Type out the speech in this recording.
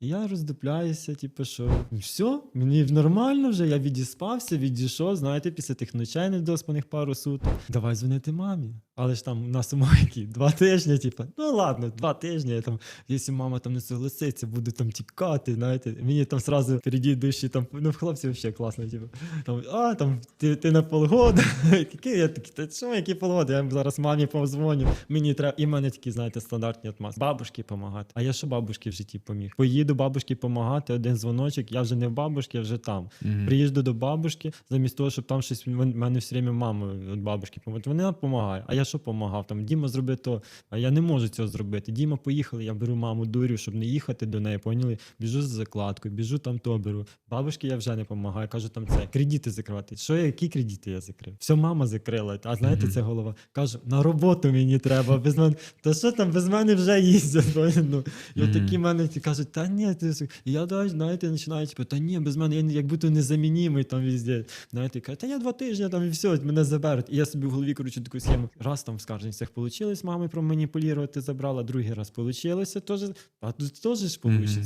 І я роздупляюся, типу, що все, мені нормально вже, я відіспався, відійшов, знаєте, після тих ночей недоспаних пару суток. Давай дзвонити мамі. Але ж там у нас умови які два тижні, типу, ну ладно, два тижні. Я там, якщо мама там не согласиться, буду там тікати, знаєте. Мені там сразу впереді душі, там, ну, в хлопців взагалі класно, типу. Там, а, там, ти, ти на полгода. Я такий, та що, які полгода? Я зараз мамі позвоню. Мені треба. І мене такі, знаєте, стандартні отмаз. Бабушки допомагати. А я що бабушки в житті поміг? Поїду бабушки допомагати, один дзвоночок, я вже не в бабушки, я вже там. Приїжджу до бабушки, замість того, щоб там щось. В мене все время мама від бабушки допомагає. Вона допомагає. А я що допомагав? Там Діма зроби то, а я не можу цього зробити. Діма поїхали, я беру маму дурю, щоб не їхати до неї. Поняли? Біжу з закладкою, біжу там то беру. Бабушки я вже не допомагаю. Кажу, там це кредити закривати. Що я, які кредити я закрив? Все, мама закрила. А знаєте, це голова. Кажу, на роботу мені треба. Без мене. Та що там без мене вже їздять? Ну, і от такі мене кажуть, та ні, ти я дай, знаєте, починаю, типу, та ні, без мене я як будто незамінімий там візде. Знаєте, каже, та я два тижні там і все, мене заберуть. І я собі в голові коротше таку схему. Раз там в скаржницях вийшло, мами проманіпулювати забрала, другий раз вийшло, теж, а тут теж ж вийде.